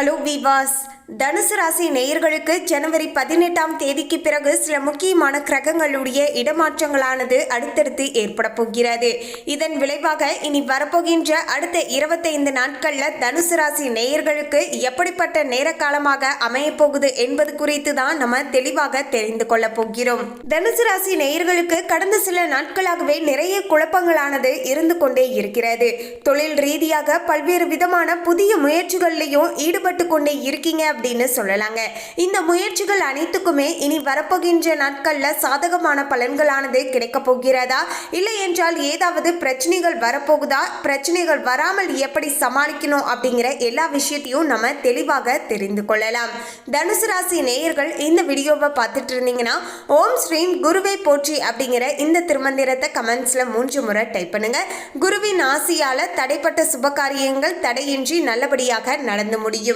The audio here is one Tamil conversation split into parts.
ஹலோ விவாஸ். தனுசு ராசி நேயர்களுக்கு ஜனவரி பதினெட்டாம் தேதிக்கு பிறகு சில முக்கியமான கிரகங்களுடைய இடமாற்றங்களானது அடுத்தடுத்து ஏற்பட போகிறது. இதன் விளைவாக இனி வரப்போகின்ற அடுத்த இருபத்தைந்து நாட்களில் தனுசு ராசி நேயர்களுக்கு எப்படிப்பட்ட நேர காலமாக அமையப்போகுது என்பது குறித்து தான் நம்ம தெளிவாக தெரிந்து கொள்ள போகிறோம். தனுசு ராசி நேயர்களுக்கு கடந்த சில நாட்களாகவே நிறைய குழப்பங்களானது இருந்து கொண்டே இருக்கிறது. தொழில் ரீதியாக பல்வேறு விதமான புதிய முயற்சிகளிலையும் ஈடுபட்டு கொண்டே இருக்கீங்க அப்படின்னு சொல்லலாங்க. இந்த முயற்சிகள் அனைத்துக்குமே இனி வரப்போகின்ற நாட்கள்ல சாதகமான பலன்களானது கிடைக்க போகிறதா? இல்லை என்றால் ஏதாவது பிரச்சனைகள் வரப்போகுதா? பிரச்சனைகள் வராமல் எப்படி சமாளிக்கணும் அப்படிங்கிற எல்லா விஷயத்தையும் நம்ம தெளிவாக தெரிந்து கொள்ளலாம். தனுசு ராசி நேயர்கள் இந்த வீடியோவை பார்த்துட்டு இருந்தீங்கன்னா ஓம் ஸ்ரீம் குருவை போற்றி அப்படிங்கிற இந்த திருமந்திரத்தை கமெண்ட்ஸ்ல மூன்று முறை டைப் பண்ணுங்க. குருவின் ஆசியால தடைப்பட்ட சுபகாரியங்கள் தடையின்றி நல்லபடியாக நடந்து முடியும்.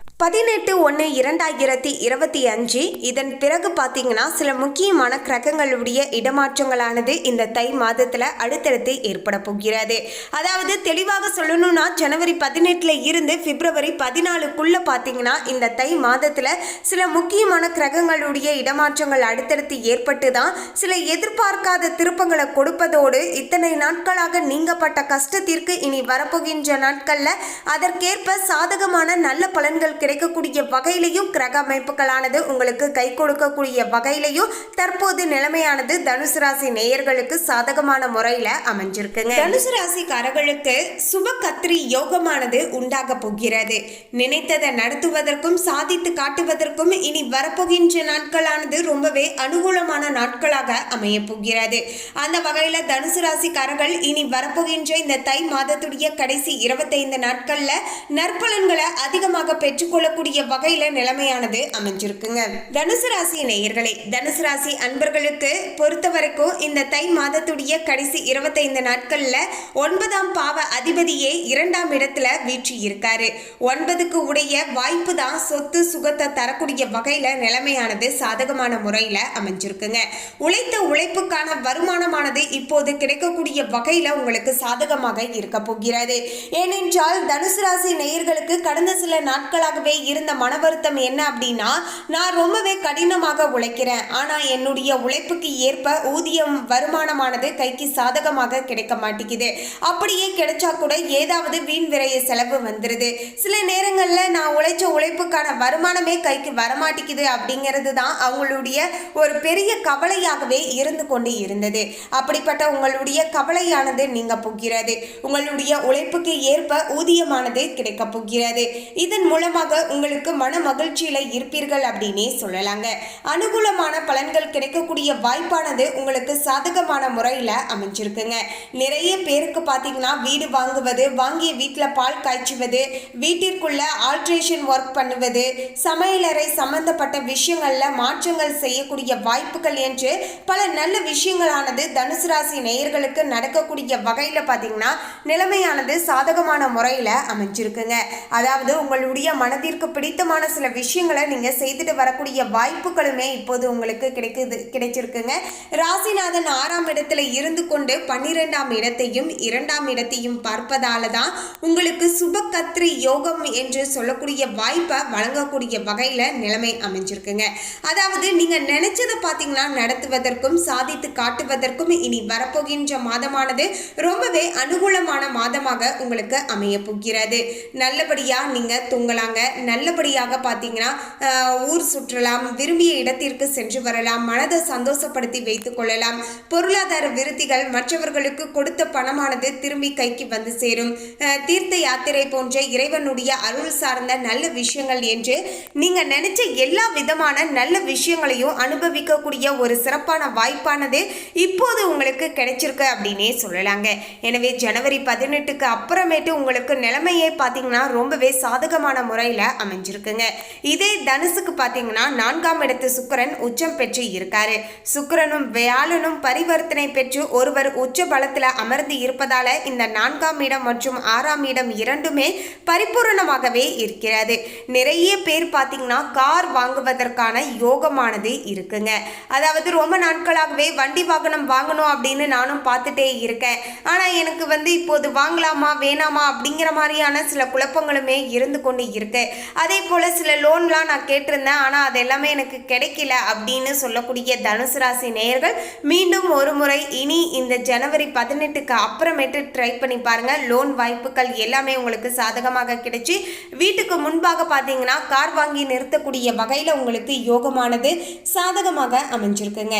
பதினெட்டு ஒன்று இரண்டாயிரத்தி இருபத்தி அஞ்சு. இதன் பிறகு பார்த்தீங்கன்னா சில முக்கியமான கிரகங்களுடைய இடமாற்றங்களானது இந்த தை மாதத்தில் அடுத்தடுத்து ஏற்பட போகிறது. அதாவது தெளிவாக சொல்லணும்னா ஜனவரி பதினெட்டில் இருந்து பிப்ரவரி பதினாலுக்குள்ளே பார்த்தீங்கன்னா இந்த தை மாதத்தில் சில முக்கியமான கிரகங்களுடைய இடமாற்றங்கள் அடுத்தடுத்து ஏற்பட்டு தான் சில எதிர்பார்க்காத திருப்பங்களை கொடுப்பதோடு இத்தனை நாட்களாக நீங்கப்பட்ட கஷ்டத்திற்கு இனி வரப்போகின்ற நாட்களில் அதற்கேற்ப சாதகமான நல்ல பலன்கள் கிடைக்கக்கூடிய வகையிலையும் கிரக அமைப்புகளானது உங்களுக்கு கை கொடுக்கக்கூடிய வகையிலையும் தற்போது நிலைமையானது தனுசு ராசி நேயர்களுக்கு சாதகமான முறையில அமைஞ்சிருக்குங்க. தனுசு ராசிக்காரர்களுக்கு சுப கத்திரி யோகமானது உண்டாக போகிறது. நினைத்ததை நடத்துவதற்கும் சாதித்து காட்டுவதற்கும் இனி வரப்போகின்ற நாட்களானது ரொம்பவே அனுகூலமான நாட்களாக அமைய போகிறது. அந்த வகையில தனுசு ராசிக்காரர்கள் இனி வரப்போகின்ற இந்த தை மாதத்துடைய கடைசி இருபத்தைந்து நாட்கள்ல நற்பலன்களை அதிகமாக பெற்றுக்கொள்ளக்கூடிய வகையில நிலைமையானது அமைஞ்சிருக்குங்க. தனுசு ராசி நேயர்களே தனுசு ராசி அன்பர்களுக்கு பொறுத்த வரைக்கும் இந்த தை மாதத்துடைய கடைசி இருபத்தைந்து நாட்கள்ல ஒன்பதாம் பாவ அதிபதியே இரண்டாம் இடத்துல வீற்றி இருக்காரு. ஒன்பதுக்கு உடைய வாய்ப்பு தான் சொத்து சுகத்தை தரக்கூடிய வகையில நிலைமையானது சாதகமான முறையில அமைஞ்சிருக்குங்க. உழைத்த உழைப்புக்கான வருமானமானது இப்போது கிடைக்கக்கூடிய வகையில உங்களுக்கு சாதகமாக இருக்க போகிறது. ஏனென்றால் தனுசு ராசி நேயர்களுக்கு கடந்த சில நாட்களாக நாட்களாகவே இருந்த மன வருத்தம் என்ன அப்படின்னா நான் ரொம்பவே கடினமாக உழைக்கிறேன். ஆனால் என்னுடைய உழைப்புக்கு ஏற்ப ஊதியம் வருமானமானது கைக்கு சாதகமாக கிடைக்க மாட்டேங்குது. அப்படியே கிடைச்சா கூட ஏதாவது வீண் விரைய செலவு வந்துடுது சில நேரங்களில் நான் உழைச்ச உழைப்புக்கான வருமானமே கைக்கு வரமாட்டேங்குது அப்படிங்கிறது தான் அவங்களுடைய ஒரு பெரிய கவலையாகவே இருந்து கொண்டு இருந்தது. அப்படிப்பட்ட உங்களுடைய கவலையானது நீங்க போகிறது. உங்களுடைய உழைப்புக்கு ஏற்ப ஊதியமானது கிடைக்க போகிறது. இதன் மூலமாக உங்களுக்கு மன மகிழ்ச்சியில இருப்பீர்கள் அப்படின்னே சொல்லலாங்க. அனுகூலமான பலன்கள் கிடைக்கக்கூடிய வாய்ப்பானது உங்களுக்கு சாதகமான முறையில் அமைஞ்சிருக்குங்க. நிறைய பேருக்கு பார்த்தீங்கன்னா வீடு வாங்குவது வாங்கிய வீட்டில் பால் காய்ச்சுவது வீட்டிற்குள்ள ஆல்ட்ரேஷன் ஒர்க் பண்ணுவது சமையலறை சம்பந்தப்பட்ட விஷயங்களில் மாற்றங்கள் செய்யக்கூடிய வாய்ப்புகள் என்று பல நல்ல விஷயங்களானது தனுசு ராசி நேயர்களுக்கு நடக்கக்கூடிய வகையில் பார்த்தீங்கன்னா நிலைமையானது சாதகமான முறையில் அமைஞ்சிருக்குங்க. அதாவது உங்களுடைய மன மனதிற்கு பிடித்தமான சில விஷயங்களை நீங்கள் செய்துட்டு வரக்கூடிய வாய்ப்புகளுமே இப்போது உங்களுக்கு கிடைக்குது கிடைச்சிருக்குங்க. ராசிநாதன் ஆறாம் இடத்துல இருந்து கொண்டு பன்னிரெண்டாம் இடத்தையும் இரண்டாம் இடத்தையும் பார்ப்பதால தான் உங்களுக்கு சுப கத்ரி யோகம் என்று சொல்லக்கூடிய வாய்ப்பை வழங்கக்கூடிய வகையில் நிலைமை அமைஞ்சிருக்குங்க. அதாவது நீங்கள் நினைச்சதை பார்த்தீங்கன்னா நடத்துவதற்கும் சாதித்து காட்டுவதற்கும் இனி வரப்போகின்ற மாதமானது ரொம்பவே அனுகூலமான மாதமாக உங்களுக்கு அமைய போகிறது. நல்லபடியாக நீங்கள் தூங்கலாங்க. நல்லபடியாக பார்த்தீங்கன்னா ஊர் சுற்றலாம் விரும்பிய இடத்திற்கு சென்று வரலாம் மனதை சந்தோஷப்படுத்தி வைத்துக் கொள்ளலாம். பொருளாதார விருத்திகள் மற்றவர்களுக்கு கொடுத்த பணமானது திரும்பி கைக்கு வந்து சேரும். தீர்த்த யாத்திரை போன்ற இறைவனுடைய அருள் சார்ந்த நல்ல விஷயங்கள் என்று நீங்க நினைச்ச எல்லா விதமான நல்ல விஷயங்களையும் அனுபவிக்கக்கூடிய ஒரு சிறப்பான வாய்ப்பானது இப்போது உங்களுக்கு கிடைச்சிருக்கு அப்படின்னே சொல்லலாங்க. எனவே ஜனவரி பதினெட்டுக்கு அப்புறமேட்டு உங்களுக்கு நிலைமையே பார்த்தீங்கன்னா ரொம்பவே சாதகமான முறையில் அமைஞ்சிருக்குங்க. இதே தனுசுக்கு பார்த்தீங்கன்னா நான்காம் இடத்து சுக்கரன் உச்சம் பெற்று இருக்காரு. சுக்கிரனும் வியாழனும் பரிவர்த்தனை பெற்று ஒருவர் உச்ச பலத்தில் அமர்ந்து இருப்பதால இந்த நான்காம் இடம் மற்றும் ஆறாம் இடம் இரண்டுமே பரிபூரணமாகவே இருக்கிறது. நிறைய பேர் பார்த்தீங்கன்னா கார் வாங்குவதற்கான யோகமானது இருக்குங்க. அதாவது ரொம்ப நாட்களாகவே வண்டி வாகனம் வாங்கணும் அப்படின்னு நானும் பார்த்துட்டே இருக்கேன். ஆனால் எனக்கு வந்து இப்போது வாங்கலாமா வேணாமா அப்படிங்கிற மாதிரியான சில குழப்பங்களுமே இருந்து கொண்டு இருக்கு. அதே போல் சில லோன்லாம் நான் கேட்டிருந்தேன். ஆனால் அது எல்லாமே எனக்கு கிடைக்கல அப்படின்னு சொல்லக்கூடிய தனுசு ராசி நேயர்கள் மீண்டும் ஒரு முறை இனி இந்த ஜனவரி பதினெட்டுக்கு அப்புறமேட்டு ட்ரை பண்ணி பாருங்கள் லோன் வாய்ப்புகள் எல்லாமே உங்களுக்கு சாதகமாக கிடைச்சி வீட்டுக்கு முன்பாக பார்த்தீங்கன்னா கார் வாங்கி நிறுத்தக்கூடிய வகையில் உங்களுக்கு யோகமானது சாதகமாக அமைஞ்சிருக்குங்க.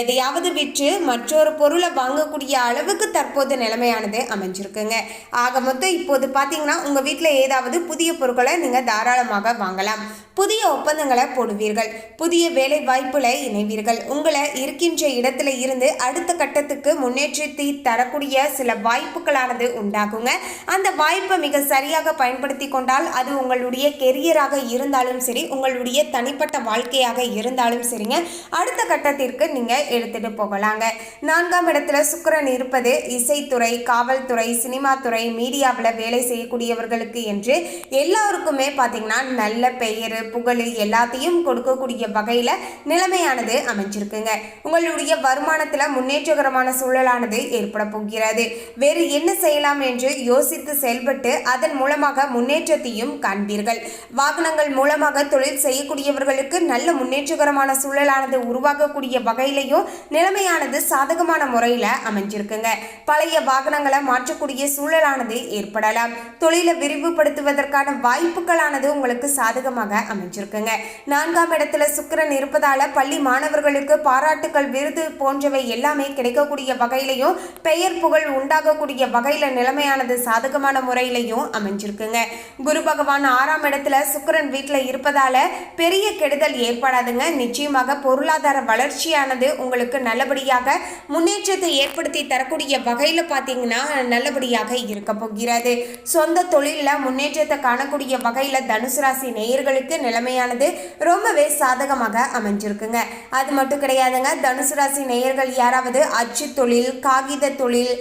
எதையாவது விற்று மற்றொரு பொருளை வாங்கக்கூடிய அளவுக்கு தற்போது நிலைமையானது அமைஞ்சிருக்குங்க. ஆக மொத்தம் இப்போது பார்த்தீங்கன்னா உங்கள் வீட்டில் ஏதாவது புதிய பொருட்களை நீங்கள் தாராளமாக வாங்கலாம். புதிய ஒப்பந்தங்களை போடுவீர்கள். புதிய வேலை வாய்ப்புல இணைவீர்கள். உங்களை இருக்கின்ற இடத்துல இருந்து அடுத்த கட்டத்துக்கு முன்னேற்றத்தை தரக்கூடிய சில வாய்ப்புகளானது உண்டாகுங்க. அந்த வாய்ப்பை மிக சரியாக பயன்படுத்தி கொண்டால் அது உங்களுடைய கெரியராக இருந்தாலும் சரி உங்களுடைய தனிப்பட்ட வாழ்க்கையாக இருந்தாலும் சரிங்க. அடுத்த கட்டத்திற்கு நீங்கள் எடுத்துட்டு போகலாங்க. நான்காம் இடத்துல சுக்கரன் இருப்பது இசைத்துறை காவல்துறை சினிமா துறை மீடியாவில் வேலை செய்யக்கூடியவர்களுக்கு என்று எல்லாருக்குமே பார்த்தீங்கன்னா நல்ல பெயர் புகழ் எல்லாத்தையும் கொடுக்கக்கூடிய வகையில் நிலைமையானது அமைஞ்சிருக்குங்க. உங்களுடைய வருமானத்தில் முன்னேற்றகரமான சூழலானது ஏற்பட போகிறது. வேறு என்ன செய்யலாம் என்று யோசித்து செயல்பட்டு அதன் மூலமாக முன்னேற்றத்தையும் காண்பீர்கள். வாகனங்கள் மூலமாக தொழில் செய்யக்கூடியவர்களுக்கு நல்ல முன்னேற்றகரமான சூழலானது உருவாகக்கூடிய வகையிலையும் நிலைமையானது சாதகமான முறையில் அமைஞ்சிருக்குங்க. பழைய வாகனங்களை மாற்றக்கூடிய சூழலானது ஏற்படலாம். தொழிலை விரிவுபடுத்துவதற்கான வாய்ப்புகளானது உங்களுக்கு சாதகமாக அமைஞ்சிருக்குங்க. நான்காம் இடத்துல சுக்கிரன் இருப்பதால பள்ளி மாணவர்களுக்கு பாராட்டுக்கள் விருது போன்றவை எல்லாமே கிடைக்கக்கூடிய வகையிலையும் பெயர் புகழ் உண்டாகக்கூடிய வகையில நிலைமையானது சாதகமான முறையிலையும் அமைஞ்சிருக்குங்க. குரு பகவான் ஆறாம் இடத்துல சுக்கரன் வீட்டில் இருப்பதால பெரிய கெடுதல் ஏற்படாதுங்க. நிச்சயமாக பொருளாதார வளர்ச்சியானது உங்களுக்கு நல்லபடியாக முன்னேற்றத்தை ஏற்படுத்தி தரக்கூடிய வகையில் பார்த்தீங்கன்னா நல்லபடியாக இருக்க போகிறது. சொந்த தொழிலில் முன்னேற்றத்தை காணக்கூடிய வகையில் தனுசு ராசி நேயர்களுக்கு நிலைமையானது ரொம்பவே சாதகமாக அமைஞ்சிருக்குங்க. அது மட்டும் கிடையாதுங்க தனுசு ராசி நேயர்கள் யாராவது அச்சு தொழில் காகித தொழில்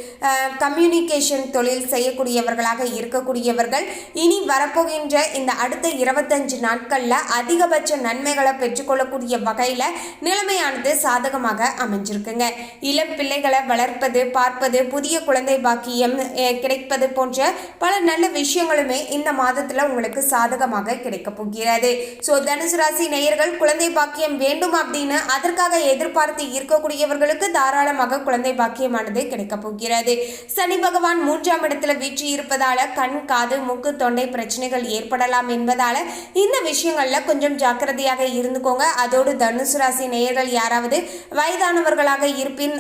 கம்யூனிகேஷன் தொழில் செய்யக்கூடியவர்களாக இருக்கக்கூடியவர்கள் இனி வரப்போகின்ற இந்த அடுத்த இருபத்தஞ்சு நாட்களில் அதிகபட்ச நன்மைகளை பெற்றுக்கொள்ளக்கூடிய வகையில் நிலைமையானது சாதகமாக அமைஞ்சிருக்குங்க. இளம் பிள்ளைகளை வளர்ப்பது பார்ப்பது புதிய குழந்தை பாக்கியம் கிடைப்பது போன்ற பல நல்ல விஷயங்களுமே இந்த மாதத்தில் உங்களுக்கு சா சாதகமாக கிடைக்க போகிறது. ஸோ தனுசு ராசி நேயர்கள் குழந்தை பாக்கியம் வேண்டும் அப்படின்னு அதற்காக எதிர்பார்த்து இருக்கக்கூடியவர்களுக்கு தாராளமாக குழந்தை பாக்கியமானது கிடைக்க போகிறது. சனி பகவான் மூன்றாம் இடத்துல வீற்றி இருப்பதால கண் காது மூக்கு தொண்டை பிரச்சனைகள் ஏற்படலாம் என்பதால இந்த விஷயங்கள்ல கொஞ்சம் ஜாக்கிரதையாக இருந்துக்கோங்க. அதோடு தனுசு ராசி நேயர்கள் யாராவது வயதானவர்களாக இருப்பின்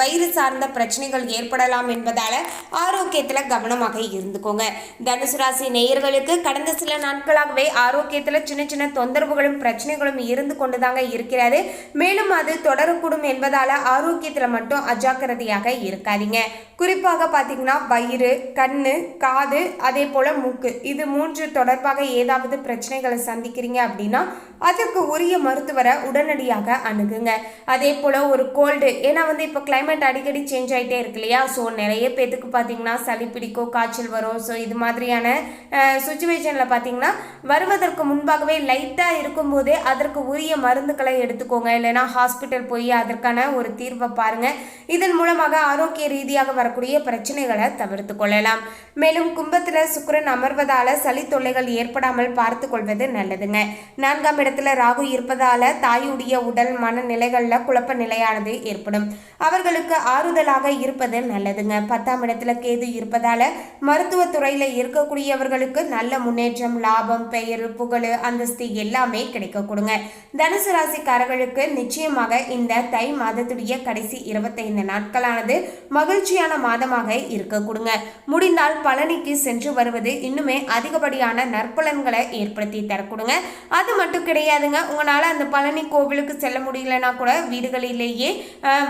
வயிறு சார்ந்த பிரச்சனைகள் ஏற்படலாம் என்பதால ஆரோக்கியத்தில் கவனமாக இருந்துக்கோங்க. தனுசு ராசி நேயர்களுக்கு கடந்த சில நாட்களாகவே ஆரோக்கியத்தில் சின்ன சின்ன தொந்தரவுகளும் பிரச்சனைகளும் இருந்து கொண்டுதாங்க இருக்கிறது. மேலும் அது தொடரக்கூடும் என்பதால் ஆரோக்கியத்தில் மட்டும் அஜாக்கிரதையாக இருக்காதீங்க. குறிப்பாக பார்த்தீங்கன்னா வயிறு கண்ணு காது அதே போல் மூக்கு. இது மூன்று தொடர்பாக ஏதாவது பிரச்சனைகளை சந்திக்கிறீங்க அப்படின்னா அதற்கு உரிய மருத்துவரை உடனடியாக அணுகுங்க. அதே போல் ஒரு கோல்டு ஏன்னா வந்து இப்போ கிளைமேட் அடிக்கடி சேஞ்ச் ஆகிட்டே இருக்கு இல்லையா? ஸோ நிறைய பேத்துக்கு பார்த்தீங்கன்னா சளி பிடிக்கும் காய்ச்சல் வரும். ஸோ இது மாதிரியான சுச்சுவேஷனில் பார்த்தீங்கன்னா வருவதற்கு முன்பாகவே லைட்டாக இருக்கும்போதே அதற்கு உரிய மருந்துகளை எடுத்துக்கோங்க. இல்லைன்னா ஹாஸ்பிட்டல் போய் அதற்கான ஒரு தீர்வை பாருங்க. இதன் மூலமாக ஆரோக்கிய ரீதியாக வரக்கூடிய பிரச்சனைகளை தவிர்த்து கொள்ளலாம். மேலும் கும்பத்தில் சுக்கிரன் அமர்வதால் சளி தொல்லைகள் ஏற்படாமல் பார்த்து கொள்வது நல்லதுங்க. நான்காம் இடத்துல ராகு இருப்பதால் தாயுடைய உடல் மனநிலைகளில் குழப்ப நிலையானது ஏற்படும். அவர்களுக்கு ஆறுதலாக இருப்பது நல்லதுங்க. பத்தாம் இடத்துல கேது இருப்பதால் மருத்துவத்துறையில் இருக்கக்கூடியவர்களுக்கு நல்ல முன்னேற்றம் லாபம் பெயர் புகழ் அந்தஸ்து எல்லாமே கிடைக்க கொடுங்க. தனுசு ராசிக்காரர்களுக்கு நிச்சயமாக இந்த தை மாதத்துடைய கடைசி இருபத்தைந்து நாட்களானது மகிழ்ச்சியான மாதமாக இருக்க கொடுங்க. முடிந்தால் பழனிக்கு சென்று வருவது இன்னுமே அதிகப்படியான நற்பலன்களை ஏற்படுத்தி தரக்கூடுங்க. அது மட்டும் கிடையாதுங்க உங்களால் அந்த பழனி கோவிலுக்கு செல்ல முடியலனா கூட வீடுகளிலேயே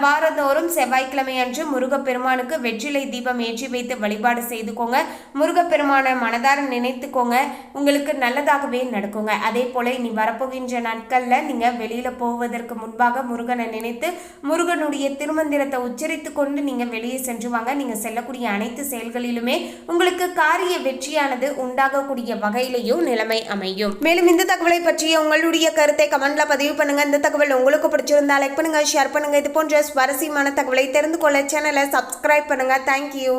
வாரந்தோறும் செவ்வாய்க்கிழமை அன்று முருகப்பெருமானுக்கு வெற்றிலை தீபம் ஏற்றி வைத்து வழிபாடு செய்துக்கோங்க. முருகப்பெருமானை மனதார நினைத்துக்கோங்க. உங்களுக்கு நல்லதாகவே நடக்குங்க. அதே போல இனி வரப்போகின்ற நாட்கள்ல நீங்க வெளியில போவதற்கு முன்பாக முருகனை நினைத்து முருகனுடைய திருமந்திரத்தை உச்சரித்து கொண்டு நீங்க வெளியே சென்று வாங்க. நீங்க செல்லக்கூடிய அனைத்து செயல்களிலுமே உங்களுக்கு காரிய வெற்றியானது உண்டாகக்கூடிய வகையிலையும் நிலைமை அமையும். மேலும் இந்த தகவலை பற்றிய உங்களுடைய கருத்தை கமெண்ட்ல பதிவு பண்ணுங்க. இந்த தகவல் உங்களுக்கு பிடிச்சிருந்தா லைக் பண்ணுங்க ஷேர் பண்ணுங்க. இது போன்ற சுவாரஸ்யமான தகவலை தெரிந்து கொள்ள சேனலை சப்ஸ்கிரைப் பண்ணுங்க. தேங்க்யூ